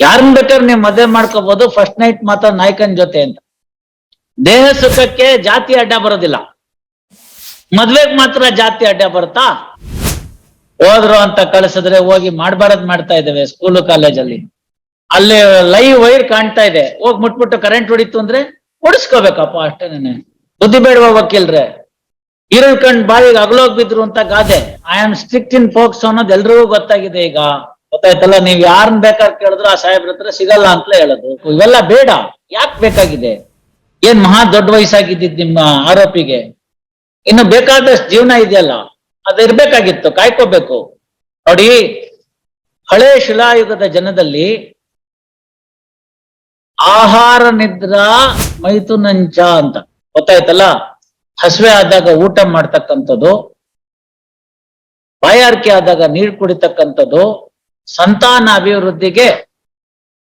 ಯಾರನ್ನ ಬೇಕಾದ್ರೆ ನೀವು ಮದುವೆ ಮಾಡ್ಕೋಬಹುದು ಫಸ್ಟ್ ನೈಟ್ ಮಾತ್ರ ನಾಯಕನ ಜೊತೆ ಅಂತ. ದೇಹ ಸುಖಕ್ಕೆ ಜಾತಿ ಅಡ್ಡ ಬರೋದಿಲ್ಲ. ಮದ್ವೆಗ್ ಮಾತ್ರ ಜಾತಿ ಅಡ್ಡ ಬರುತ್ತಾ? ಹೋದ್ರು ಅಂತ ಕಳಿಸಿದ್ರೆ ಹೋಗಿ ಮಾಡ್ಬಾರದ್ ಮಾಡ್ತಾ ಇದ್ದೇವೆ ಸ್ಕೂಲು ಕಾಲೇಜಲ್ಲಿ ಅಲ್ಲಿ. ಲೈವ್ ವೈರ್ ಕಾಣ್ತಾ ಇದೆ. ಹೋಗಿ ಮುಟ್ಬಿಟ್ಟು ಕರೆಂಟ್ ಹೊಡಿತು ಅಂದ್ರೆ ಓಡಿಸ್ಕೋಬೇಕಪ್ಪ ಅಷ್ಟೇನೆ. ಬುದ್ಧಿ ಬೇಡವ ವಕೀಲ್ರೆ? ಇರಳ್ ಕಂಡ್ ಬಾಯಿಗೆ ಅಗಲೋಗ್ ಬಿದ್ರು ಅಂತ ಗಾದೆ. I am strict in folks ಅನ್ನೋದು ಎಲ್ರಿಗೂ ಗೊತ್ತಾಗಿದೆ ಈಗ. ಗೊತ್ತಾಯ್ತಲ್ಲ? ನೀವ್ ಯಾರನ್ನ ಬೇಕಾದ್ರೆ ಕೇಳಿದ್ರು ಆ ಸಾಹೇಬ್ರ ಹತ್ರ ಸಿಗಲ್ಲ ಅಂತಲೇ ಹೇಳೋದು. ಇವೆಲ್ಲ ಬೇಡ. ಯಾಕೆ ಬೇಕಾಗಿದೆ? ಏನ್ ಮಹಾ ದೊಡ್ಡ ವಯಸ್ಸಾಗಿದ್ದಿದ್ ನಿಮ್ಮ ಆರೋಪಿಗೆ? ಇನ್ನು ಬೇಕಾದಷ್ಟು ಜೀವನ ಇದೆಯಲ್ಲ? ಅದು ಇರ್ಬೇಕಾಗಿತ್ತು ಕಾಯ್ಕೋಬೇಕು. ನೋಡಿ, ಹಳೆ ಶಿಲಾಯುಗದ ಜನದಲ್ಲಿ ಆಹಾರ ನಿದ್ರಾ ಮೈಥುನಂಚ ಅಂತ. ಗೊತ್ತಾಯ್ತಲ್ಲ? ಹಸುವೆ ಆದಾಗ ಊಟ ಮಾಡ್ತಕ್ಕಂಥದ್ದು, ಬಾಯಾರಿಕೆ ಆದಾಗ ನೀರು ಕುಡಿತಕ್ಕಂಥದ್ದು ಸಂತಾನ ಅಭಿವೃದ್ಧಿಗೆ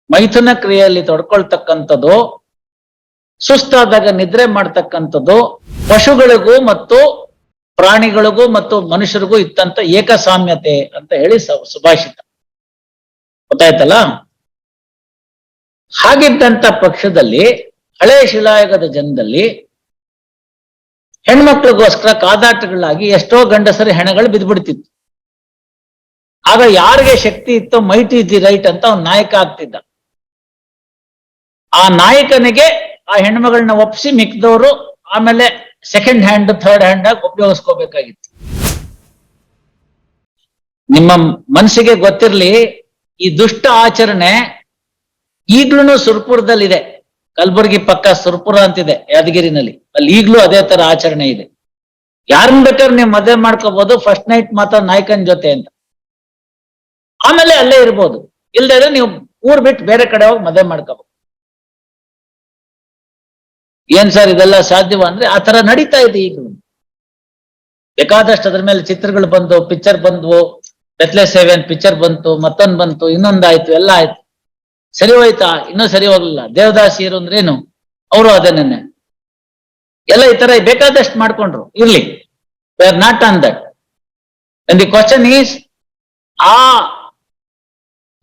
ಮೈಥುನ ಕ್ರಿಯೆಯಲ್ಲಿ ತೊಡ್ಕೊಳ್ತಕ್ಕಂಥದ್ದು, ಸುಸ್ತಾದಾಗ ನಿದ್ರೆ ಮಾಡ್ತಕ್ಕಂಥದ್ದು, ಪಶುಗಳಿಗೂ ಮತ್ತು ಪ್ರಾಣಿಗಳಿಗೂ ಮತ್ತು ಮನುಷ್ಯರಿಗೂ ಇತ್ತಂತ ಏಕಸಾಮ್ಯತೆ ಅಂತ ಹೇಳಿ ಸುಭಾಷಿತ. ಗೊತ್ತಾಯ್ತಲ್ಲ? ಹಾಗಿದ್ದಂತ ಪಕ್ಷದಲ್ಲಿ, ಹಳೆ ಶಿಲಾಯುಗದ ಜನದಲ್ಲಿ ಹೆಣ್ಮಕ್ಳಿಗೋಸ್ಕರ ಕಾದಾಟಗಳಾಗಿ ಎಷ್ಟೋ ಗಂಡಸರ ಹೆಣಗಳು ಬಿದ್ದ್ಬಿಡ್ತಿತ್ತು ಆಗ ಯಾರಿಗೆ ಶಕ್ತಿ ಇತ್ತೋ, ಮೈಟ್ ಇಸ್ ದಿ ರೈಟ್ ಅಂತ ಅವ್ನು ನಾಯಕ ಆಗ್ತಿದ್ದ. ಆ ನಾಯಕನಿಗೆ ಆ ಹೆಣ್ಮಗಳನ್ನ ಒಪ್ಪಿಸಿ ಮಿಕ್ದವರು ಆಮೇಲೆ ಸೆಕೆಂಡ್ ಹ್ಯಾಂಡ್ ಥರ್ಡ್ ಹ್ಯಾಂಡ್ ಆಗಿ ಉಪಯೋಗಿಸ್ಕೋಬೇಕಾಗಿತ್ತು. ನಿಮ್ಮ ಮನಸ್ಸಿಗೆ ಗೊತ್ತಿರ್ಲಿ, ಈ ದುಷ್ಟ ಆಚರಣೆ ಈಗ್ಲೂ ಸುರ್ಪುರದಲ್ಲಿದೆ. ಕಲಬುರಗಿ ಪಕ್ಕ ಸುರ್ಪುರ ಅಂತಿದೆ, ಯಾದಗಿರಿನಲ್ಲಿ. ಅಲ್ಲಿ ಈಗ್ಲೂ ಅದೇ ತರ ಆಚರಣೆ ಇದೆ. ಯಾರನ್ನ ಬೇಕಾದ್ರೆ ನೀವು ಮದುವೆ ಮಾಡ್ಕೋಬಹುದು ಫಸ್ಟ್ ನೈಟ್ ಮಾತ್ರ ನಾಯಕನ ಜೊತೆ ಅಂತ. ಆಮೇಲೆ ಅಲ್ಲೇ ಇರ್ಬೋದು. ಇಲ್ದೇ ನೀವು ಊರ್ ಬಿಟ್ಟು ಬೇರೆ ಕಡೆ ಹೋಗಿ ಮದುವೆ ಮಾಡ್ಕೋಬಹುದು. ಏನ್ ಸರ್ ಇದೆಲ್ಲ ಸಾಧ್ಯವ ಅಂದ್ರೆ ಆ ತರ ನಡೀತಾ ಇದೆ ಈಗ ಬೇಕಾದಷ್ಟು ಅದ್ರ ಮೇಲೆ ಚಿತ್ರಗಳು ಬಂದು ಪಿಕ್ಚರ್ ಬಂದ್ವು ಬೆತ್ಲೆ ಸೇವೆನ್ ಪಿಕ್ಚರ್ ಬಂತು, ಮತ್ತೊಂದ್ ಬಂತು ಇನ್ನೊಂದಾಯ್ತು ಎಲ್ಲ ಆಯ್ತು. ಸರಿ ಹೋಯ್ತಾ? ಇನ್ನೂ ಸರಿ ಹೋಗ್ಲಿಲ್ಲ. ದೇವದಾಸಿಯರು ಅಂದ್ರೇನು ಅವರು ಅದನ್ನೇ ಎಲ್ಲ ಈ ತರ ಬೇಕಾದಷ್ಟು ಮಾಡ್ಕೊಂಡ್ರು. ಇರ್ಲಿ. We not on that the question is ಆ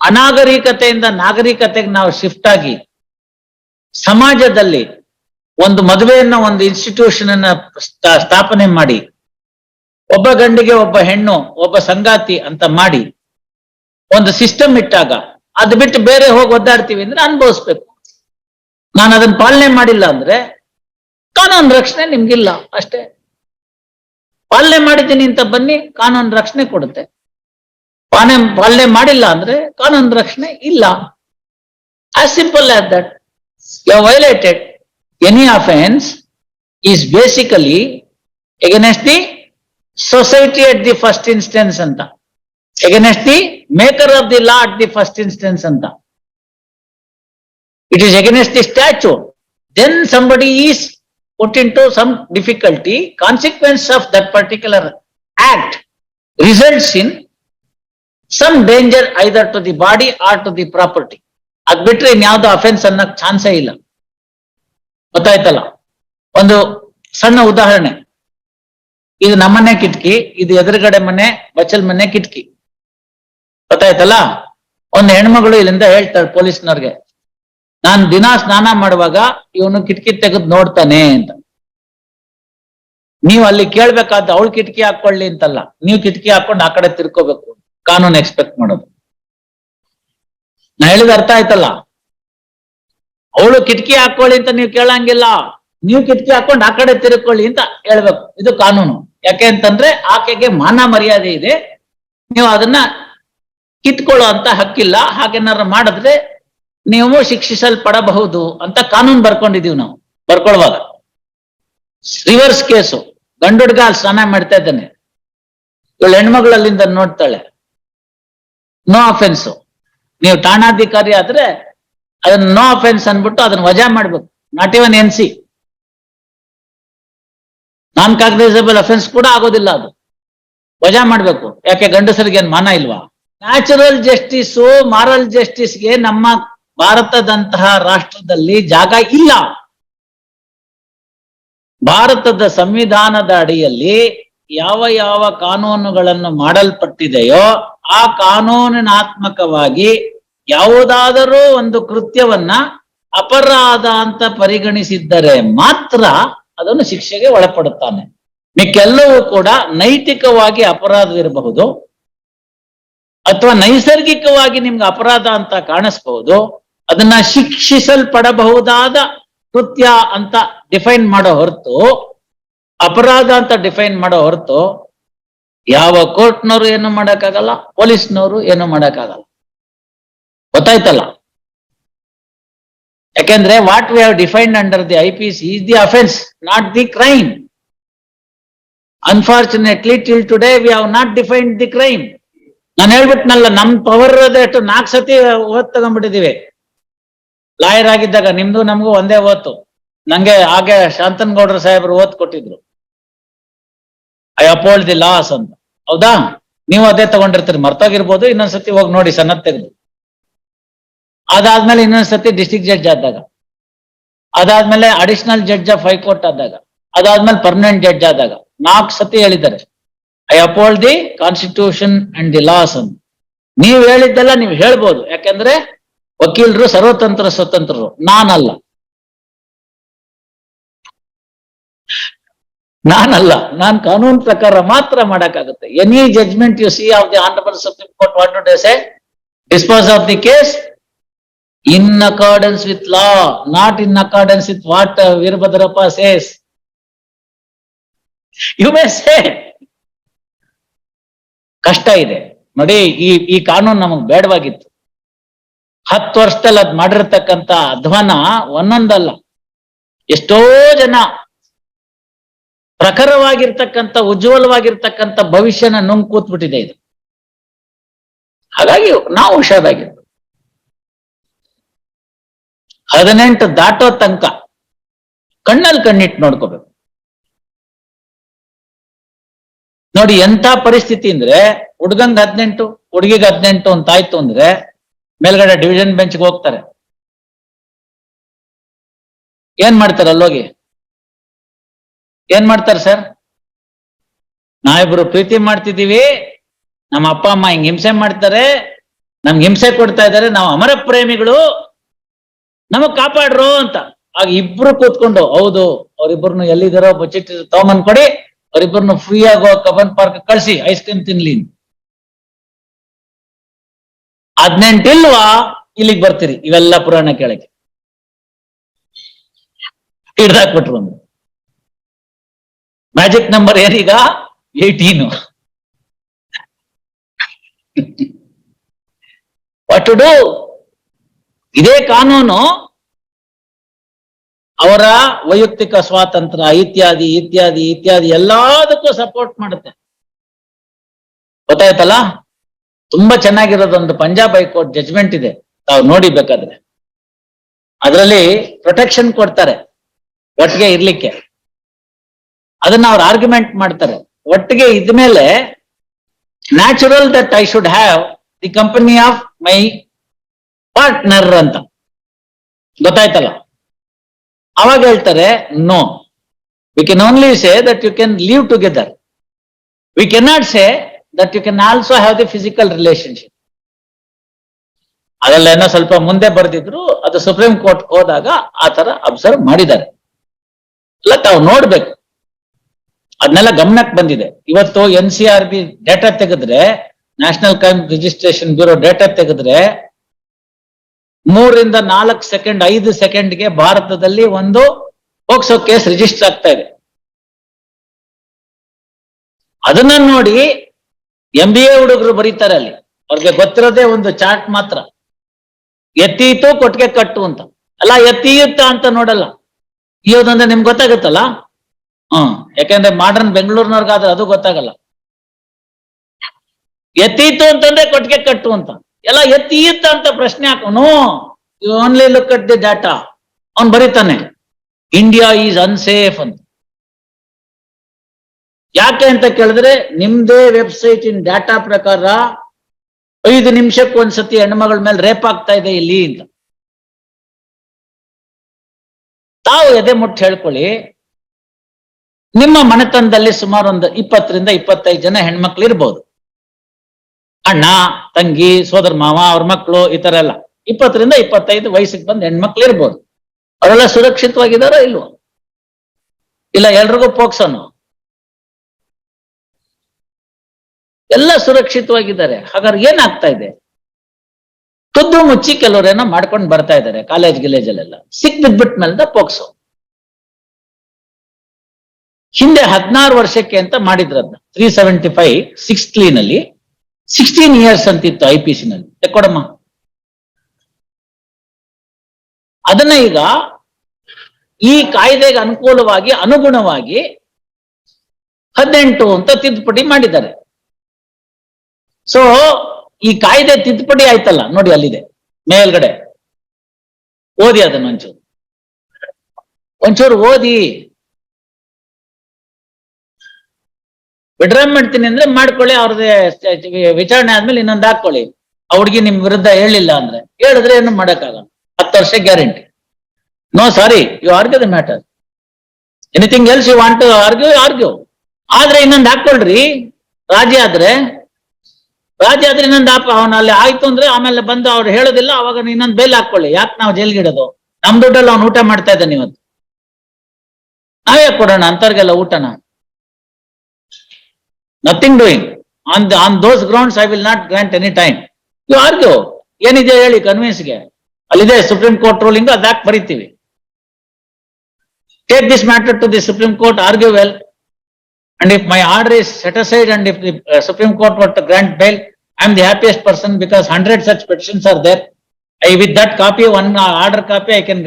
ಅನಾಗರಿಕತೆಯಿಂದ ನಾಗರಿಕತೆಗೆ ನಾವು ಶಿಫ್ಟ್ ಆಗಿ ಸಮಾಜದಲ್ಲಿ ಒಂದು ಮದುವೆಯನ್ನ, ಒಂದು ಇನ್ಸ್ಟಿಟ್ಯೂಷನ್ ಅನ್ನ ಸ್ಥಾ- ಸ್ಥಾಪನೆ ಮಾಡಿ, ಒಬ್ಬ ಗಂಡಿಗೆ ಒಬ್ಬ ಹೆಣ್ಣು, ಒಬ್ಬ ಸಂಗಾತಿ ಅಂತ ಮಾಡಿ, ಒಂದು ಸಿಸ್ಟಮ್ ಇಟ್ಟಾಗ ಅದು ಬಿಟ್ಟು ಬೇರೆ ಹೋಗಿ ಒದ್ದಾಡ್ತೀವಿ ಅಂದ್ರೆ ಅನುಭವಿಸ್ಬೇಕು. ನಾನು ಅದನ್ನ ಪಾಲನೆ ಮಾಡಿಲ್ಲ ಅಂದ್ರೆ ಕಾನೂನು ರಕ್ಷಣೆ ನಿಮ್ಗಿಲ್ಲ ಅಷ್ಟೇ. ಪಾಲನೆ ಮಾಡಿದ್ದೀನಿ ಅಂತ ಬನ್ನಿ, ಕಾನೂನು ರಕ್ಷಣೆ ಕೊಡುತ್ತೆ. ಪಾಲನೆ ಪಾಲನೆ ಮಾಡಿಲ್ಲ ಅಂದ್ರೆ ಕಾನೂನು ರಕ್ಷಣೆ ಇಲ್ಲ. As simple as that you violated any offence is basically against the society at the first instance ಅಂತ. Against the maker of the law at the first instance ಅಂತ. It is against the statute, then somebody is put into some difficulty, consequence of that particular act results in some danger either to the body or to the property ಅದ್ ಬಿಟ್ರೆ ಇನ್ಯಾವ್ದು offence ಅನ್ನಕ್ ಚಾನ್ಸೇ ಇಲ್ಲ. ಗೊತ್ತಾಯ್ತಲ್ಲ? ಒಂದು ಸಣ್ಣ ಉದಾಹರಣೆ. ಇದು ನಮ್ಮನೆ ಕಿಟಕಿ, ಇದು ಎದುರುಗಡೆ ಮನೆ, ಬಚ್ಚಲ್ ಮನೆ ಕಿಟಕಿ. ಗೊತ್ತಾಯ್ತಲ್ಲ? ಒಂದು ಹೆಣ್ಮಗಳು ಇಲ್ಲಿಂದ ಹೇಳ್ತಾಳೆ ಪೊಲೀಸ್ನವ್ರಿಗೆ, ನಾನ್ ದಿನ ಸ್ನಾನ ಮಾಡುವಾಗ ಇವನು ಕಿಟಕಿ ತೆಗೆದು ನೋಡ್ತಾನೆ ಅಂತ. ನೀವು ಅಲ್ಲಿ ಕೇಳ್ಬೇಕಾದ ಅವಳು ಕಿಟಕಿ ಹಾಕೊಳ್ಳಿ ಅಂತಲ್ಲ. ನೀವು ಕಿಟಕಿ ಹಾಕೊಂಡು ಆ ಕಡೆ ತಿರ್ಕೋಬೇಕು. ಕಾನೂನು ಎಕ್ಸ್ಪೆಕ್ಟ್ ಮಾಡೋದು. ನಾ ಹೇಳಿದ ಅರ್ಥ ಆಯ್ತಲ್ಲ? ಅವಳು ಕಿಟಕಿ ಹಾಕೊಳ್ಳಿ ಅಂತ ನೀವು ಕೇಳಂಗಿಲ್ಲ. ನೀವು ಕಿಟಕಿ ಹಾಕೊಂಡು ಆ ಕಡೆ ತಿರುಕೊಳ್ಳಿ ಅಂತ ಹೇಳ್ಬೇಕು. ಇದು ಕಾನೂನು. ಯಾಕೆ ಅಂತಂದ್ರೆ ಆಕೆಗೆ ಮಾನ ಮರ್ಯಾದೆ ಇದೆ. ನೀವು ಅದನ್ನ ಕಿತ್ಕೊಳ್ಳೋ ಅಂತ ಹಕ್ಕಿಲ್ಲ. ಹಾಗೇನಾದ್ರು ಮಾಡಿದ್ರೆ ನೀವು ಶಿಕ್ಷಿಸಲ್ಪಡಬಹುದು ಅಂತ ಕಾನೂನು ಬರ್ಕೊಂಡಿದೀವಿ ನಾವು. ಬರ್ಕೊಳ್ಳುವಾಗ ರಿವರ್ಸ್ ಕೇಸು. ಗಂಡುಡ್ಗ ಅಲ್ಲಿ ಸ್ನಾನ ಮಾಡ್ತಾ ಇದ್ದಾನೆ. ಇವಳು ಹೆಣ್ಮಗಳು ಅಲ್ಲಿಂದ ನೋಡ್ತಾಳೆ. ನೋ ಅಫೆನ್ಸ್ ನೀವು ಠಾಣಾಧಿಕಾರಿ ಆದ್ರೆ ಅದನ್ನ ನೋ ಅಫೆನ್ಸ್ ಅನ್ಬಿಟ್ಟು ಅದನ್ನ ವಜಾ ಮಾಡ್ಬೇಕು. Not even N C non cognizable offence ಕೂಡ ಆಗೋದಿಲ್ಲ ಅದು. ವಜಾ ಮಾಡ್ಬೇಕು. ಯಾಕೆ ಗಂಡಸರಿಗೆ ಏನ್ ಮಾನ ಇಲ್ವಾ? ನ್ಯಾಚುರಲ್ ಜಸ್ಟಿಸು ಮಾರಲ್ ಜಸ್ಟಿಸ್ಗೆ ನಮ್ಮ ಭಾರತದಂತಹ ರಾಷ್ಟ್ರದಲ್ಲಿ ಜಾಗ ಇಲ್ಲ. ಭಾರತದ ಸಂವಿಧಾನದ ಅಡಿಯಲ್ಲಿ ಯಾವ ಯಾವ ಕಾನೂನುಗಳನ್ನು ಮಾಡಲ್ಪಟ್ಟಿದೆಯೋ ಆ ಕಾನೂನಿನಾತ್ಮಕವಾಗಿ ಯಾವುದಾದರೂ ಒಂದು ಕೃತ್ಯವನ್ನ ಅಪರಾಧ ಅಂತ ಪರಿಗಣಿಸಿದ್ದರೆ ಮಾತ್ರ ಅದನ್ನು ಶಿಕ್ಷೆಗೆ ಒಳಪಡುತ್ತಾನೆ. ಮಿಕ್ಕೆಲ್ಲವೂ ಕೂಡ ನೈತಿಕವಾಗಿ ಅಪರಾಧವಿರಬಹುದು ಅಥವಾ ನೈಸರ್ಗಿಕವಾಗಿ ನಿಮ್ಗೆ ಅಪರಾಧ ಅಂತ ಕಾಣಿಸ್ಬಹುದು. ಅದನ್ನ ಶಿಕ್ಷಿಸಲ್ಪಡಬಹುದಾದ ಕೃತ್ಯ ಅಂತ ಡಿಫೈನ್ ಮಾಡೋ ಹೊರತು ಅಪರಾಧ ಅಂತ ಡಿಫೈನ್ ಮಾಡೋ ಹೊರತು ಯಾವ ಕೋರ್ಟ್ನವರು ಏನು ಮಾಡಕ್ಕಾಗಲ್ಲ, ಪೊಲೀಸ್ನವರು ಏನು ಮಾಡಕ್ಕಾಗಲ್ಲ. ಗೊತ್ತಾಯ್ತಲ್ಲ? ಯಾಕೆಂದ್ರೆ what we have defined under the I P C is the offence not the crime unfortunately till today we have not defined the crime ನಾನು ಹೇಳ್ಬಿಟ್ನಲ್ಲ, ನಮ್ ಪವರ್ ಇರೋದಷ್ಟು ನಾಲ್ಕು ಸತಿ ಓದ್ ತಗೊಂಡ್ಬಿಟ್ಟಿದೀವಿ. ಲಾಯರ್ ಆಗಿದ್ದಾಗ ನಿಮ್ದು ನಮಗೂ ಒಂದೇ ಓತು. ನಂಗೆ ಹಾಗೆ ಶಾಂತನಗೌಡರ ಸಾಹೇಬರು ಓದ್ ಕೊಟ್ಟಿದ್ರು. ಐ ಅಪೋಲ್ಡ್ ದಿ ಲಾಸ್ ಅಂತ. ಹೌದಾ? ನೀವು ಅದೇ ತಗೊಂಡಿರ್ತೀರಿ. ಮರ್ತೋಗಿರ್ಬೋದು, ಇನ್ನೊಂದ್ಸತಿ ಹೋಗಿ ನೋಡಿ ಸನ್ನತ್ ತೆಗೆದು. ಅದಾದ್ಮೇಲೆ ಇನ್ನೊಂದ್ಸತಿ ಡಿಸ್ಟ್ರಿಕ್ಟ್ ಜಡ್ಜ್ ಆದಾಗ. ಅದಾದ್ಮೇಲೆ ಅಡಿಷನಲ್ ಜಡ್ಜ್ ಆಫ್ ಹೈಕೋರ್ಟ್ ಆದಾಗ. ಅದಾದ್ಮೇಲೆ ಪರ್ಮನೆಂಟ್ ಜಡ್ಜ್ ಆದಾಗ. ನಾಲ್ಕು ಸತಿ ಹೇಳಿದ್ದಾರೆ. I upheld the constitution and the laws ಅಂತ. ನೀವು ಹೇಳಿದ್ದೆಲ್ಲ ನೀವು ಹೇಳ್ಬೋದು. ಯಾಕೆಂದ್ರೆ ವಕೀಲರು ಸರ್ವತಂತ್ರ ಸ್ವತಂತ್ರರು. ನಾನಲ್ಲ. ನಾನಲ್ಲ, ನಾನ್ ಕಾನೂನು ಪ್ರಕಾರ ಮಾತ್ರ ಮಾಡಕ್ಕಾಗುತ್ತೆ. Any judgment you see of the honourable supreme court what to say dispose of the case in accordance with law not in accordance with what Veerabhadrappa says you may say ಕಷ್ಟ ಇದೆ. ನೋಡಿ, ಈ ಈ ಕಾನೂನು ನಮಗ್ ಬೇಡವಾಗಿತ್ತು. ಹತ್ತು ವರ್ಷದಲ್ಲಿ ಅದ್ ಮಾಡಿರ್ತಕ್ಕಂತ ಅಧ್ವಾನ ಒಂದೊಂದಲ್ಲ. ಎಷ್ಟೋ ಜನ ಪ್ರಖರವಾಗಿರ್ತಕ್ಕಂಥ, ಉಜ್ವಲವಾಗಿರ್ತಕ್ಕಂಥ ಭವಿಷ್ಯನ ನುಂಗ್ ಕೂತ್ಬಿಟ್ಟಿದೆ ಇದು. ಹಾಗಾಗಿ ನಾವು ಹುಷಾರಾಗಿರ್ಬೇಕು. ಹದಿನೆಂಟು ದಾಟೋ ತನಕ ಕಣ್ಣಲ್ಲಿ ಕಣ್ಣಿಟ್ಟು ನೋಡ್ಕೋಬೇಕು. ನೋಡಿ ಎಂತ ಪರಿಸ್ಥಿತಿ ಅಂದ್ರೆ, ಹುಡ್ಗಂಗ್ ಹದಿನೆಂಟು, ಹುಡುಗಿಗೆ ಹದಿನೆಂಟು ಅಂತ ಆಯ್ತು ಅಂದ್ರೆ, ಮೇಲ್ಗಡೆ ಡಿವಿಷನ್ ಬೆಂಚ್ಗೆ ಹೋಗ್ತಾರೆ. ಏನ್ ಮಾಡ್ತಾರೆ ಅಲ್ಲೋಗಿ? ಏನ್ ಮಾಡ್ತಾರೆ ಸರ್? ನಾವಿಬ್ರು ಪ್ರೀತಿ ಮಾಡ್ತಿದ್ದೀವಿ. ನಮ್ಮ ಅಪ್ಪ, ಅಮ್ಮ ಹಿಂಗ್ ಹಿಂಸೆ ಮಾಡ್ತಾರೆ. ನಮ್ಗೆ ಹಿಂಸೆ ಕೊಡ್ತಾ ಇದ್ದಾರೆ. ನಾವು ಅಮರ ಪ್ರೇಮಿಗಳು. ನಮಗ್ ಕಾಪಾಡ್ರು ಅಂತ. ಆಗ ಇಬ್ರು ಕೂತ್ಕೊಂಡು, ಹೌದು ಅವ್ರಿಬ್ರು ಎಲ್ಲಿದಾರೋ ಬಜೆಟ್ ತಗೊಂಬಂದ್ ಕೊಡಿ. ಅವ್ರಿಬ್ರು ಫ್ರೀ ಆಗೋ ಕಬನ್ ಪಾರ್ಕ್ ಕಳ್ಸಿ ಐಸ್ ಕ್ರೀಮ್ ತಿನ್ಲಿ ಹದಿನೆಂಟಿಲ್ವಾ ಇಲ್ಲಿಗೆ ಬರ್ತೀರಿ. ಇವೆಲ್ಲ ಪುರಾಣ ಕೇಳಕ್ಕೆ. ಹಿಡ್ದಾಕ್ಬಿಟ್ರು ಒಂದು ಮ್ಯಾಜಿಕ್ ನಂಬರ್ ಏನೀಗ? ಏಟೀನು ವಾಟ್ ಟು ಡೂ ಇದೇ ಕಾನೂನು. ಅವರ ವೈಯಕ್ತಿಕ ಸ್ವಾತಂತ್ರ್ಯ, ಇತ್ಯಾದಿ ಇತ್ಯಾದಿ ಇತ್ಯಾದಿ ಎಲ್ಲದಕ್ಕೂ ಸಪೋರ್ಟ್ ಮಾಡುತ್ತೆ. ಗೊತ್ತಾಯ್ತಲ್ಲ? ತುಂಬಾ ಚೆನ್ನಾಗಿರೋದೊಂದು ಪಂಜಾಬ್ ಹೈಕೋರ್ಟ್ ಜಜ್ಮೆಂಟ್ ಇದೆ. ತಾವು ನೋಡಿ ಬೇಕಾದ್ರೆ. ಅದರಲ್ಲಿ ಪ್ರೊಟೆಕ್ಷನ್ ಕೊಡ್ತಾರೆ. ಒಟ್ಟಿಗೆ ಇರ್ಲಿಕ್ಕೆ. ಅದನ್ನ ಅವ್ರು ಆರ್ಗ್ಯುಮೆಂಟ್ ಮಾಡ್ತಾರೆ. ಒಟ್ಟಿಗೆ ಇದ್ಮೇಲೆ natural that I should have the company of my partner ಅಂತ. ಗೊತ್ತಾಯ್ತಲ್ಲ? ಅವಾಗ ಹೇಳ್ತಾರೆ no we can only say that you can live together we can not say that you can also have the physical relationship ಅದೆಲ್ಲ ಏನೋ ಸ್ವಲ್ಪ ಮುಂದೆ ಬರೆದಿದ್ರು, ಅದು supreme court ಹೋದಾಗ ಆ ತರ ಅಬ್ಸರ್ವ್ ಮಾಡಿದ್ದಾರೆ. ಎಲ್ಲ ತಾವು ನೋಡ್ಬೇಕು. ಅದನ್ನೆಲ್ಲ ಗಮನಕ್ಕೆ ಬಂದಿದೆ. ಇವತ್ತು N C R B data ತೆಗೆದ್ರೆ national crime registration bureau data ತೆಗೆದ್ರೆ, ಮೂರಿಂದ ನಾಲ್ಕು ಸೆಕೆಂಡ್ ಐದು ಸೆಕೆಂಡ್ಗೆ ಭಾರತದಲ್ಲಿ ಒಂದು ಪೋಕ್ಸೋ ಕೇಸ್ ರಿಜಿಸ್ಟರ್ ಆಗ್ತಾ ಇದೆ. ಅದನ್ನ ನೋಡಿ ಎಂ ಬಿ ಎ ಹುಡುಗರು ಬರೀತಾರೆ ಅಲ್ಲಿ. ಅವ್ರಿಗೆ ಗೊತ್ತಿರೋದೇ ಒಂದು ಚಾರ್ಟ್ ಮಾತ್ರ. ಎತ್ತೀತು ಕೊಟ್ಟಿಗೆ ಕಟ್ಟು ಅಂತ. ಅಲ್ಲ, ಎತ್ತೀಯುತ್ತ ಅಂತ ನೋಡಲ್ಲ. ಇಯೋದಂದ್ರೆ ನಿಮ್ಗೆ ಗೊತ್ತಾಗುತ್ತಲ್ಲ? ಹ್ಮ್. ಯಾಕಂದ್ರೆ ಮಾಡರ್ನ್ ಬೆಂಗಳೂರಿನವ್ರಿಗಾದ್ರೆ ಅದು ಗೊತ್ತಾಗಲ್ಲ. ಎತ್ತೀತು ಅಂತಂದ್ರೆ ಕೊಟ್ಟಿಗೆ ಕಟ್ಟು ಅಂತ. ಎಲ್ಲ ಎತ್ತೀತ ಅಂತ ಪ್ರಶ್ನೆ ಹಾಕೋನು. You only look at the data ಅವನ್ ಬರೀತಾನೆ. ಇಂಡಿಯಾ ಈಸ್ ಅನ್ಸೇಫ್ ಅಂತ. ಯಾಕೆ ಅಂತ ಕೇಳಿದ್ರೆ ನಿಮ್ದೇ ವೆಬ್ಸೈಟ್ ಇನ್ ಡಾಟಾ ಪ್ರಕಾರ ಐದು ನಿಮಿಷಕ್ಕೆ ಒಂದ್ಸತಿ ಹೆಣ್ಮಗಳ ಮೇಲೆ ರೇಪ್ ಆಗ್ತಾ ಇದೆ ಇಲ್ಲಿ ಅಂತ. ತಾವು ಎದೆ ಮುಟ್ಟು ಹೇಳ್ಕೊಳ್ಳಿ. ನಿಮ್ಮ ಮನೆತನದಲ್ಲಿ ಸುಮಾರು ಒಂದು ಇಪ್ಪತ್ತರಿಂದ ಇಪ್ಪತ್ತೈದು ಜನ ಹೆಣ್ಮಕ್ಳು ಇರ್ಬೋದು. ಅಣ್ಣ, ತಂಗಿ, ಸೋದರ ಮಾವ, ಅವ್ರ ಮಕ್ಕಳು ಈ ತರ ಎಲ್ಲ. ಇಪ್ಪತ್ತರಿಂದ ಇಪ್ಪತ್ತೈದು ವಯಸ್ಸಿಗೆ ಬಂದು ಹೆಣ್ಮಕ್ಳು ಇರ್ಬೋದು. ಅವರೆಲ್ಲ ಸುರಕ್ಷಿತವಾಗಿದಾರೋ ಇಲ್ವೋ? ಇಲ್ಲ, ಎಲ್ರಿಗೂ ಪೋಕ್ಸೋನು? ಎಲ್ಲ ಸುರಕ್ಷಿತವಾಗಿದ್ದಾರೆ. ಹಾಗಾದ್ರೆ ಏನಾಗ್ತಾ ಇದೆ? ತುದ್ದು ಮುಚ್ಚಿ ಕೆಲವರೇನೋ ಮಾಡ್ಕೊಂಡು ಬರ್ತಾ ಇದ್ದಾರೆ ಕಾಲೇಜ್ ಗಿಲೇಜಲ್ಲೆಲ್ಲ ಸಿಕ್ ಬಿದ್ಬಿಟ್ ಮೇಲೆ ಪೋಕ್ಸೋ. ಹಿಂದೆ ಹದಿನಾರು ವರ್ಷಕ್ಕೆ ಅಂತ ಮಾಡಿದ್ರದ್ನ. ತ್ರೀ ಸೆವೆಂಟಿ ಫೈವ್ ಸಿಕ್ಸ್ನಲ್ಲಿ. ಸಿಕ್ಸ್ಟೀನ್ ಇಯರ್ಸ್ ಅಂತಿತ್ತು ಐ ಪಿ ಸಿ ನಲ್ಲಿ. ಅದನ್ನ ಈಗ ಈ ಕಾಯ್ದೆಗೆ ಅನುಕೂಲವಾಗಿ, ಅನುಗುಣವಾಗಿ ಹದಿನೆಂಟು ಅಂತ ತಿದ್ದುಪಡಿ ಮಾಡಿದ್ದಾರೆ. ಸೊ ಈ ಕಾಯ್ದೆ ತಿದ್ದುಪಡಿ ಆಯ್ತಲ್ಲ, ನೋಡಿ ಅಲ್ಲಿದೆ, ಮೇಲ್ಗಡೆ. ಓದಿ ಅದನ್ನ ಒಂಚೂರು. ಒಂಚೂರು ಓದಿ. ವಿಡ್ರಾ ಮಾಡ್ತೀನಿ ಅಂದ್ರೆ ಮಾಡ್ಕೊಳ್ಳಿ, ಅವ್ರದ್ದು ವಿಚಾರಣೆ ಆದ್ಮೇಲೆ ಇನ್ನೊಂದು ಹಾಕೊಳ್ಳಿ. ಆ ಹುಡ್ಗಿ ನಿಮ್ ವಿರುದ್ಧ ಹೇಳಿಲ್ಲ ಅಂದ್ರೆ, ಹೇಳಿದ್ರೆ ಏನು ಮಾಡಕ್ಕಾಗಲ್ಲ. ಹತ್ತು ವರ್ಷ guarantee. No sorry you argue the matter anything else you want to argue argue ಆದ್ರೆ ಇನ್ನೊಂದು ಹಾಕೊಳ್ರಿ. ರಾಜಿ ಆದ್ರೆ ರಾಜಿ ಆದ್ರೆ ಇನ್ನೊಂದು ಹಾಪ, ಅವನ ಅಲ್ಲಿ ಆಯ್ತು ಅಂದ್ರೆ ಆಮೇಲೆ ಬಂದು ಅವ್ರು ಹೇಳೋದಿಲ್ಲ, ಅವಾಗ ಇನ್ನೊಂದು ಬೇಲ್ ಹಾಕೊಳ್ಳಿ. ಯಾಕೆ ನಾವು ಜೈಲ್ಗೆ ಇಡೋದು ನಮ್ ದುಡ್ಡಲ್ಲಿ ಅವ್ನು ಊಟ ಮಾಡ್ತಾ ಇದ್ದಾನೆ ಇವತ್ತು. ನಾವೇ ಕೊಡೋಣ, ಅಂತವ್ರಿಗೆಲ್ಲ ಊಟನ? nothing doing on on those grounds I will not grant any time you argue ಏನಿದೆ ಹೇಳಿ ಕನ್ವಿನ್ಸ್ಗೆ ಅಲ್ಲಿದೆ ಸುಪ್ರೀಂ ಕೋರ್ಟ್ ರೂಲಿಂಗ್ ಅದಾಕ್ ಬರೀತೀವಿ take this matter to the supreme court argue well and if my order is set aside and if the uh, supreme court were to grant bail i am the happiest person because 100 such petitions are there i with that copy one uh, order copy i can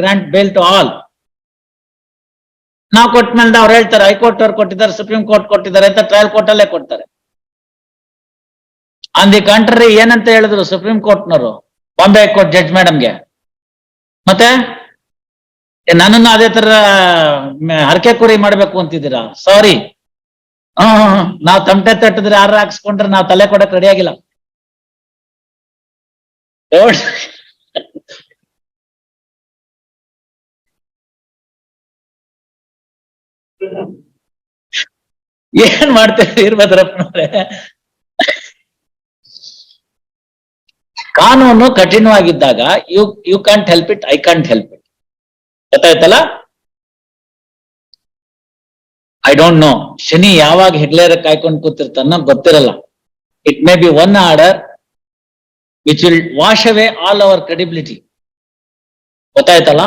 ನಾವು ಕೊಟ್ಟ ಮೇಲೆ ಅವ್ರು ಹೇಳ್ತಾರೆ high court ಅವ್ರು ಕೊಟ್ಟಿದ್ದಾರೆ supreme court ಕೊಟ್ಟಿದ್ದಾರೆ ಅಂತ trial court ಅಲ್ಲೇ ಕೊಡ್ತಾರೆ. ಆನ್ ದಿ ಕಂಟ್ರಿ ಏನಂತ ಹೇಳಿದ್ರು ಸುಪ್ರೀಂ ಕೋರ್ಟ್ನವರು ಬಾಂಬೆ ಹೈಕೋರ್ಟ್ ಜಡ್ಜ್ ಮೇಡಮ್ಗೆ ಮತ್ತೆ? ನನ್ನನ್ನು ಅದೇ ತರ ಹರಕೆ ಕುರಿ ಮಾಡ್ಬೇಕು ಅಂತಿದ್ದೀರಾ? ಸಾರಿ ಹ್ಮ್ ನಾವ್ ತಮಟೆ ತಟ್ಟಿದ್ರೆ ಯಾರು ಹಾಕ್ಸ್ಕೊಂಡ್ರೆ ನಾವ್ ತಲೆ ಕೊಡಕ್ ರೆಡಿ ಆಗಿಲ್ಲ. ಏನ್ ಮಾಡ್ತೇವೆ ವೀರಭದ್ರಪ್ಪನವ್ರೆ ಕಾನೂನು ಕಠಿಣವಾಗಿದ್ದಾಗ you you can't help it I can't help it ಗೊತ್ತಾಯ್ತಲ್ಲ? ಐ ಡೋಂಟ್ ನೋ ಶನಿ ಯಾವಾಗ ಹೆಗ್ಲೇರ ಕಾಯ್ಕೊಂಡು ಕೂತಿರ್ತಾನ ಗೊತ್ತಿರಲ್ಲ. It may be one order which will wash away all our credibility ಗೊತ್ತಾಯ್ತಲ್ಲ?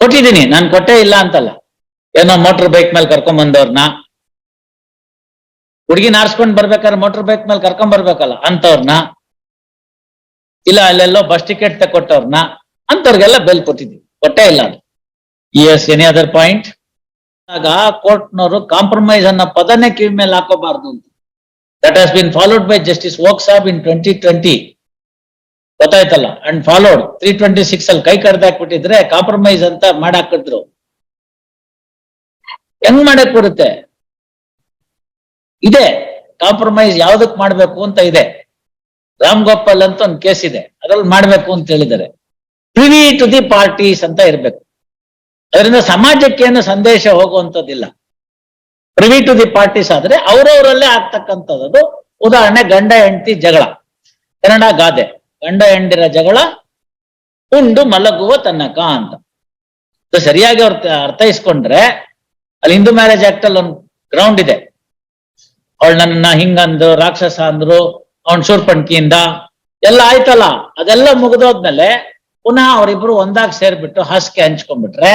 ಕೊಟ್ಟಿದ್ದೀನಿ. ನಾನು ಕೊಟ್ಟೇ ಇಲ್ಲ ಅಂತಲ್ಲ. ಏನೋ ಮೋಟರ್ ಬೈಕ್ ಮೇಲೆ ಕರ್ಕೊಂಡ್ ಬಂದವ್ರನ್ನ ಹುಡುಗಿನ ಆರ್ಸ್ಕೊಂಡ್ ಬರ್ಬೇಕಾದ್ರೆ ಮೋಟರ್ ಬೈಕ್ ಮೇಲೆ ಕರ್ಕೊಂಡ್ ಬರ್ಬೇಕಲ್ಲ ಅಂತವ್ರನ್ನ ಇಲ್ಲ, ಅಲ್ಲೆಲ್ಲೋ ಬಸ್ ಟಿಕೆಟ್ ತಕೊಟ್ಟವ್ರನ್ನ ಅಂತವ್ರಿಗೆಲ್ಲ ಬೆಲ್ ಕೊಟ್ಟಿದ್ವಿ. ಕೊಟ್ಟೇ ಇಲ್ಲ ಅದು. ಎಸ್ ಎನಿ ಅದರ್ ಪಾಯಿಂಟ್ ಆಗ ಕೋರ್ಟ್ನವರು ಕಾಂಪ್ರಮೈಸ್ ಅನ್ನೋ ಪದನೇ ಕಿವಿ ಮೇಲೆ ಹಾಕೋಬಾರ್ದು ಅಂತ. That has been followed by justice Oka Sab in twenty twenty ಗೊತ್ತಾಯ್ತಲ್ಲ? And followed three twenty six ಅಲ್ಲಿ ಕೈ ಕಡ್ದಾಕ್ಬಿಟ್ಟಿದ್ರೆ ಕಾಂಪ್ರಮೈಸ್ ಅಂತ ಮಾಡಾಕಿದ್ರು ಹೆಂಗ್ ಮಾಡಕ್ ಬರುತ್ತೆ? ಇದೆ. ಕಾಂಪ್ರಮೈಸ್ ಯಾವ್ದಕ್ ಮಾಡ್ಬೇಕು ಅಂತ ಇದೆ. ರಾಮ್ ಗೋಪಾಲ್ ಅಂತ ಒಂದು ಕೇಸ್ ಇದೆ. ಅದ್ರಲ್ಲಿ ಮಾಡ್ಬೇಕು ಅಂತ ಹೇಳಿದ್ದಾರೆ. ಪ್ರಿವಿ ಟು ದಿ ಪಾರ್ಟೀಸ್ ಅಂತ ಇರ್ಬೇಕು. ಅದರಿಂದ ಸಮಾಜಕ್ಕೆ ಏನು ಸಂದೇಶ ಹೋಗುವಂತದ್ದಿಲ್ಲ ಪ್ರಿವಿ ಟು ದಿ ಪಾರ್ಟೀಸ್ ಆದ್ರೆ ಅವರವರಲ್ಲೇ ಆಗ್ತಕ್ಕಂಥದ್ದು ಉದಾಹರಣೆ ಗಂಡ, ಹೆಂಡತಿ, ಜಗಳ. ಕನ್ನಡ ಗಾದೆ. ಗಂಡ, ಹೆಂಡಿರ ಜಗಳ, ಉಂಡು ಮಲಗುವ ತನಕ ಅಂತ. ಸರಿಯಾಗಿ ಅವ್ರ ಅರ್ಥೈಸ್ಕೊಂಡ್ರೆ ಅಲ್ಲಿ ಹಿಂದೂ ಮ್ಯಾರೇಜ್ ಆಕ್ಟ್ ಅಲ್ಲಿ ಒಂದು ಗ್ರೌಂಡ್ ಇದೆ. ಅವಳು ನನ್ನ ಹಿಂಗಂದ್ರು ರಾಕ್ಷಸ ಅಂದ್ರು, ಅವನ್ ಶೂರ್ಪಣ್ಕಿಯಿಂದ ಎಲ್ಲ ಆಯ್ತಲ್ಲ? ಅದೆಲ್ಲ ಮುಗಿದೋದ್ಮೇಲೆ ಪುನಃ ಅವರಿಬ್ರು ಒಂದಾಗ್ ಸೇರ್ಬಿಟ್ಟು ಹಸ್ಕೆ ಹಂಚ್ಕೊಂಡ್ಬಿಟ್ರೆ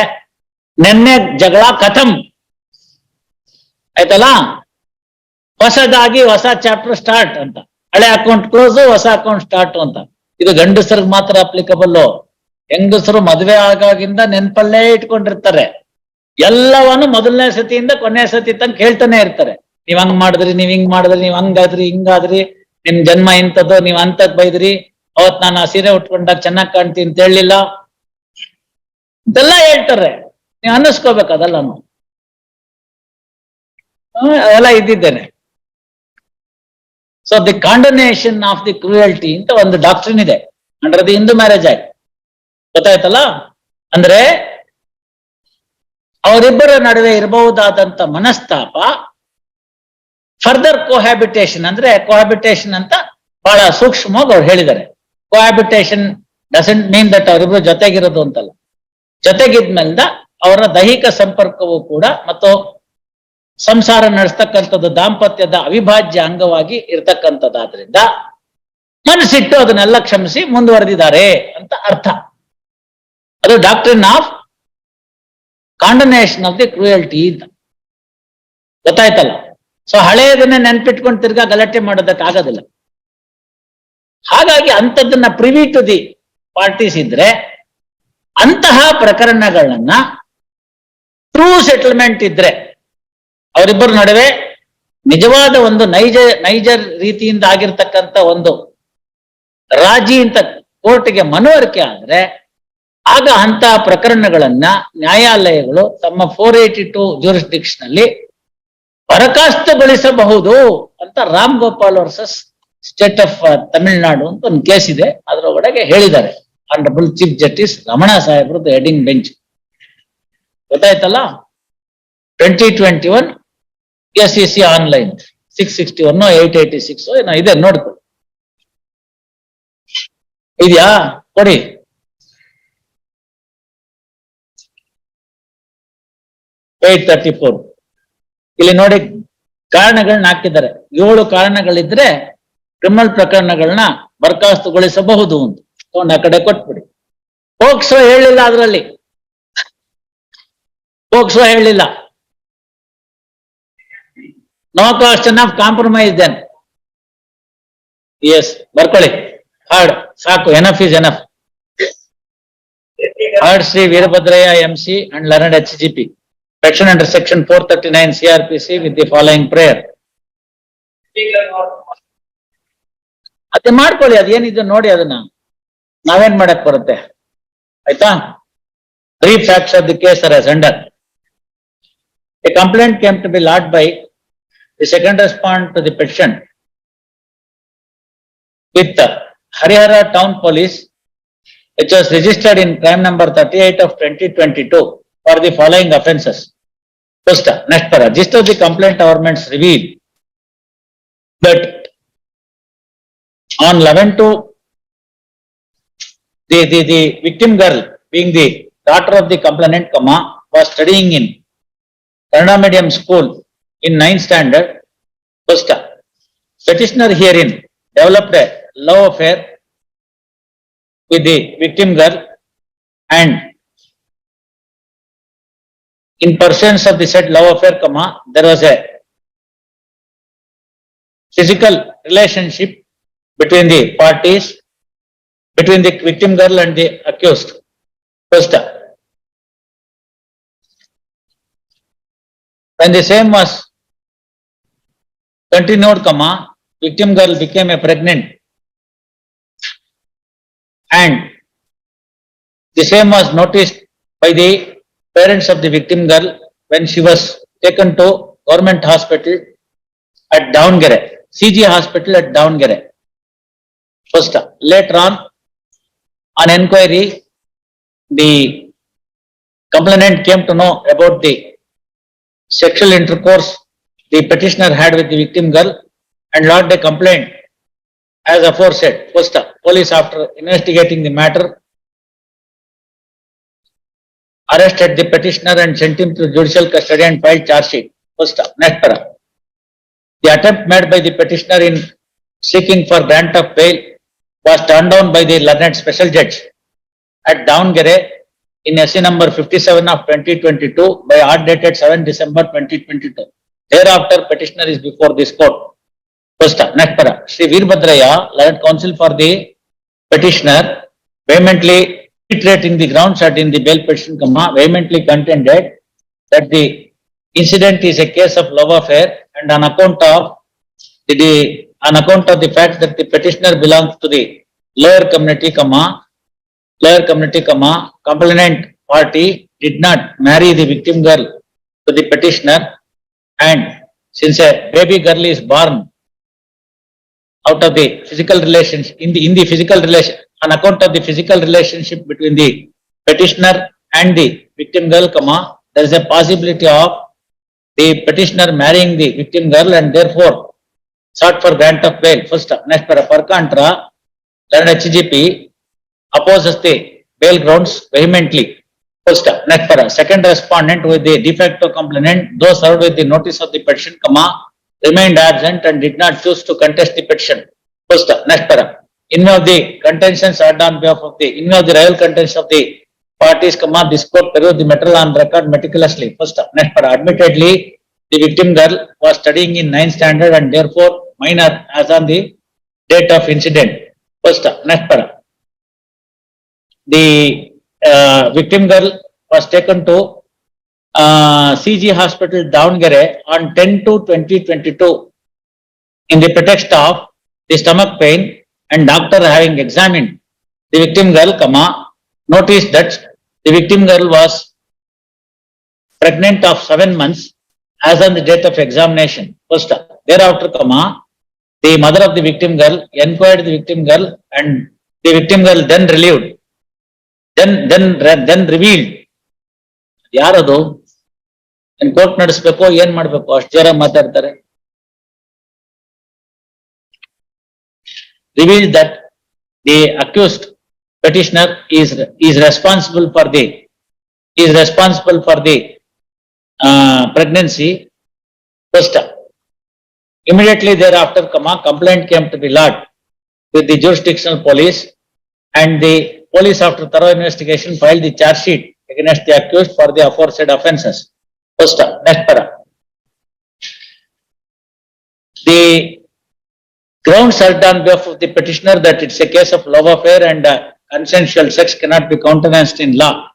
ನೆನ್ನೆ ಜಗಳ ಕಥಂ. ಆಯ್ತಲ್ಲ? ಹೊಸದಾಗಿ ಹೊಸ ಚಾಪ್ಟರ್ ಸ್ಟಾರ್ಟ್ ಅಂತ. ಹಳೆ ಅಕೌಂಟ್ ಕ್ಲೋಸ್ ಹೊಸ ಅಕೌಂಟ್ ಸ್ಟಾರ್ಟ್ ಅಂತ. ಇದು ಗಂಡಸರಿಗೆ ಮಾತ್ರ ಅಪ್ಲಿಕಬಲ್ ಹೆಂಗಸರು ಮದುವೆ ಆಗಾಗಿಂದ ನೆನ್ಪಲ್ಲೇ ಇಟ್ಕೊಂಡಿರ್ತಾರೆ. ಎಲ್ಲವನ್ನು ಮೊದಲನೇ ಸತಿಯಿಂದ ಕೊನೆ ಸತಿ ತನಕ ಹೇಳ್ತಾನೆ ಇರ್ತಾರೆ. ನೀವ್ ಹಂಗ್ ಮಾಡಿದ್ರಿ, ನೀವ್ ಹಿಂಗ್ ಮಾಡಿದ್ರಿ, ನೀವ್ ಹಂಗಾದ್ರಿ ಹಿಂಗಾದ್ರಿ ನಿಮ್ ಜನ್ಮ ಇಂಥದ್ದು, ನೀವ್ ಅಂತದ್ ಬೈದ್ರಿ, ಅವತ್ ನಾನು ಆ ಸೀರೆ ಉಟ್ಕೊಂಡಾಗ ಚೆನ್ನಾಗ್ ಕಾಣ್ತೀನಿ ಅಂತ ಹೇಳಿಲ್ಲ. ಇದೆಲ್ಲ ಹೇಳ್ತಾರೆ. ನೀವ್ ಅನ್ನಿಸ್ಕೋಬೇಕು ಅದೆಲ್ಲ ಅದೆಲ್ಲ ಇದ್ದಿದ್ದೇನೆ. So the condonation of the cruelty ಅಂತ ಒಂದು ಡಾಕ್ಟ್ರಿನ್ ಇದೆ. Under the Hindu marriage act ಗೊತ್ತಾಯ್ತಲ್ಲ? ಅಂದ್ರೆ ಅವರಿಬ್ಬರ ನಡುವೆ ಇರಬಹುದಾದಂತ ಮನಸ್ತಾಪ ಫರ್ದರ್ ಕೋಹ್ಯಾಬಿಟೇಷನ್ ಅಂದ್ರೆ ಕೋಹ್ಯಾಬಿಟೇಷನ್ ಅಂತ ಬಹಳ ಸೂಕ್ಷ್ಮವಾಗಿ ಅವ್ರು ಹೇಳಿದ್ದಾರೆ. ಕೋಹ್ಯಾಬಿಟೇಷನ್ ಡಸಂಟ್ ಮೀನ್ ದಟ್ ಅವರಿಬ್ರು ಜೊತೆಗಿರೋದು ಅಂತಲ್ಲ. ಜೊತೆಗಿದ್ಮೇಲಿಂದ ಅವರ ದೈಹಿಕ ಸಂಪರ್ಕವು ಕೂಡ ಮತ್ತು ಸಂಸಾರ ನಡೆಸ್ತಕ್ಕಂಥದ್ದು ದಾಂಪತ್ಯದ ಅವಿಭಾಜ್ಯ ಅಂಗವಾಗಿ ಇರ್ತಕ್ಕಂಥದ್ದಾದ್ರಿಂದ ಮನಸ್ಸಿಟ್ಟು ಅದನ್ನೆಲ್ಲ ಕ್ಷಮಿಸಿ ಮುಂದುವರೆದಿದ್ದಾರೆ ಅಂತ ಅರ್ಥ. ಅದು doctrine of condonation of the cruelty ಅಂತ ಗೊತ್ತಾಯ್ತಲ್ಲ? ಸೊ ಹಳೆಯದನ್ನೇ ನೆನ್ಪಿಟ್ಕೊಂಡು ತಿರ್ಗಾ ಗಲಾಟೆ ಮಾಡೋದಕ್ಕೆ ಆಗೋದಿಲ್ಲ ಹಾಗಾಗಿ ಅಂಥದ್ದನ್ನ ಪ್ರಿವಿ ಟು ದಿ ಪಾರ್ಟೀಸ್ ಇದ್ರೆ, ಅಂತಹ ಪ್ರಕರಣಗಳನ್ನ ಟ್ರೂ ಸೆಟಲ್ಮೆಂಟ್ ಇದ್ರೆ, ಅವರಿಬ್ಬರ ನಡುವೆ ನಿಜವಾದ ಒಂದು ನೈಜ ನೈಜರ್ ರೀತಿಯಿಂದ ಆಗಿರ್ತಕ್ಕಂಥ ಒಂದು ರಾಜಿ ಅಂತ ಕೋರ್ಟ್ಗೆ ಮನವರಿಕೆ ಆದ್ರೆ ಆಗ ಅಂತ ಪ್ರಕರಣಗಳನ್ನ ನ್ಯಾಯಾಲಯಗಳು ತಮ್ಮ ಫೋರ್ ಏಟಿ ಟು ಜೂರಿಸ್ಡಿಕ್ಷನ್ ಅಲ್ಲಿ ಬರಖಾಸ್ತುಗೊಳಿಸಬಹುದು ಅಂತ Ram Gopal versus state of Tamil Nadu ಅಂತ ಒಂದು ಕೇಸ್ ಇದೆ. ಅದರೊಳಗೆ ಹೇಳಿದ್ದಾರೆ. ಆನರಬಲ್ ಚೀಫ್ ಜಸ್ಟಿಸ್ ರಮಣ ಸಾಹೇಬ್ರದ್ದು ಹೆಡಿಂಗ್ ಬೆಂಚ್ ಗೊತ್ತಾಯ್ತಲ್ಲ? Twenty twenty one S C C online six sixty one eight eighty six ಏನೋ ಇದೆ, ನೋಡ್ಕೊಳ್ಳಿ. ಇದೆಯಾ? ಕೊಡಿ. ಏಟ್ ತರ್ಟಿ ಫೋರ್ ಇಲ್ಲಿ ನೋಡಿ ಕಾರಣಗಳನ್ನ ಹಾಕಿದ್ದಾರೆ. ಏಳು ಕಾರಣಗಳಿದ್ರೆ ಕ್ರಿಮಿನಲ್ ಪ್ರಕರಣಗಳನ್ನ ಬರ್ಖಾಸ್ತುಗೊಳಿಸಬಹುದು ಅಂತ. ತಗೊಂಡು ಆ ಕಡೆ ಕೊಟ್ಬಿಡಿ. ಪೋಕ್ಸೋ ಹೇಳಿಲ್ಲ ಅದರಲ್ಲಿ. ಪೋಕ್ಸೋ ಹೇಳಿಲ್ಲ. No cost of compromise then yes ಬರ್ಕೊಳ್ಳಿ. ಹಾರ್ಡ್ ಸಾಕು. Enough is enough heard Shri Veerabhadraiah M C and learned H G P Section under section four thirty-nine CRPC with the following prayer. ಅದೇ ಮಾಡ್ಕೊಳ್ಳಿ ಅದೇನಿದೆ ನೋಡಿ ಅದನ್ನ ನಾವೇನ್ ಮಾಡಕ್ ಬರುತ್ತೆ ಆಯ್ತಾ brief facts of the case are as under. A complaint came to be lodged by the second respondent to the petition with the Harihara Town Police which was registered in crime number thirty-eight of twenty twenty-two for the following offences. First, next para, gist of the complaint governments reveal that on eleven to the, the, the victim girl being the daughter of the complainant, comma, was studying in Kannada medium school in ninth standard. First, petitioner herein developed a love affair with the victim girl and in pursuance of the said love affair, comma, there was a physical relationship between the parties, between the victim girl and the accused. First. When the same was continued, comma, victim girl became a pregnant. And the same was noticed by the parents of the victim girl when she was taken to government hospital at Davangere, CG hospital at Davangere. First, later on, on enquiry, the complainant came to know about the sexual intercourse the petitioner had with the victim girl and lodged a complaint as aforesaid. First, police after investigating the matter arrested the petitioner and sent him to judicial custody and filed charge sheet. First, next para. The attempt made by the petitioner in seeking for grant of bail was turned down by the learned special judge at Davangere in SC number fifty-seven of twenty twenty-two by order dated seven December twenty twenty-two. Thereafter petitioner is before this court. First, next para. Shri Veerbhadraya, learned counsel for the petitioner, vehemently reiterating the grounds that in the bail petition, comma, vehemently contended that the incident is a case of love affair and on account of the- on account of the fact that the petitioner belongs to the lower community, comma, lower community, comma, complainant party did not marry the victim girl to the petitioner and since a baby girl is born out of the physical relations in the, in the physical relation, on account of the physical relationship between the petitioner and the victim girl, comma, there is a possibility of the petitioner marrying the victim girl and therefore sought for grant of bail. First, next para, per contra, learned HGP, opposes the bail grounds vehemently. First stop. Next para. Second respondent with the de facto complainant, though served with the notice of the petition, comma, remained absent and did not choose to contest the petition. First stop. Next para. In of the contentions are on behalf of the, in of the rival contention of the parties, comma, this court perused the material on record meticulously. First. Next para. Admittedly, the victim girl was studying in ninth standard and therefore minor as on the date of incident. First, next para. The uh, victim girl was taken to uh, CG Hospital Davangere on ten to twenty twenty-two in the pretext of the stomach pain and doctor having examined the victim girl, comma, noticed that the victim girl was pregnant of seven months as on the date of examination. First, thereafter, comma, the mother of the victim girl inquired the victim girl and the victim girl then relieved. Then, then, then revealed. ಯಾರದು? Court ನಡೆಸ್ಬೇಕು ಏನ್ ಮಾಡ್ಬೇಕು ಅಷ್ಟು ಜನ ಮಾತಾಡ್ತಾರೆ. Revealed that the accused petitioner is, is responsible for the, is responsible for the uh, pregnancy. First, Immediately thereafter, comma, complaint came to be lodged with the jurisdictional police and the police after thorough investigation filed the charge sheet against the accused for the aforesaid offences. First, next para. The grounds urged on behalf of the petitioner that it's a case of love affair and uh, consensual sex cannot be countenanced in law.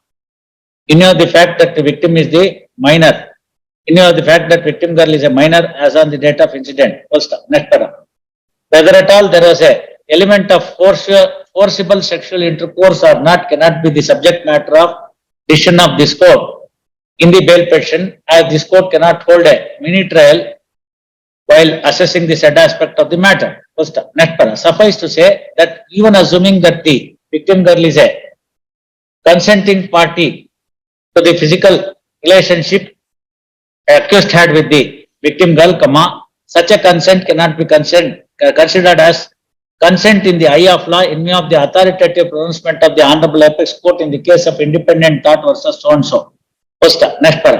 In view of the fact that the victim is the minor in view of the fact that victim girl is a minor as on the date of incident. Stop. Next para. Whether at all there was a element of force, forcible sexual intercourse or not cannot be the subject matter of decision of this court. In the bail petition, as this court cannot hold a mini trial while assessing the said aspect of the matter. First. Next para. Suffice to say that even assuming that the victim girl is a consenting party to the physical relationship accused had with the victim girl, comma, such a consent cannot be consent, uh, considered as consent in the eye of law in view of the authoritative pronouncement of the Honorable Apex Court in the case of independent thought versus so and so. First, next para.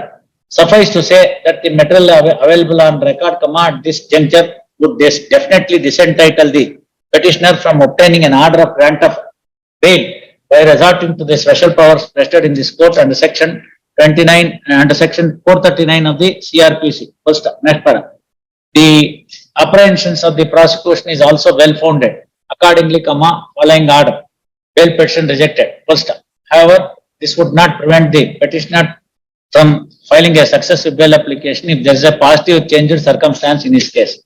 Suffice to say that the material av- available on record, comma, at this juncture would definitely disentitle the petitioner from obtaining an order of grant of bail by resorting to the special powers vested in this court under section twenty-nine, uh, under section four thirty-nine of the CRPC. First, next para. The apprehensions of the prosecution is also well founded. Accordingly, comma, following order, bail petition rejected. First, however, this would not prevent the petitioner from filing a successive bail application if there is a positive change in circumstance in his case.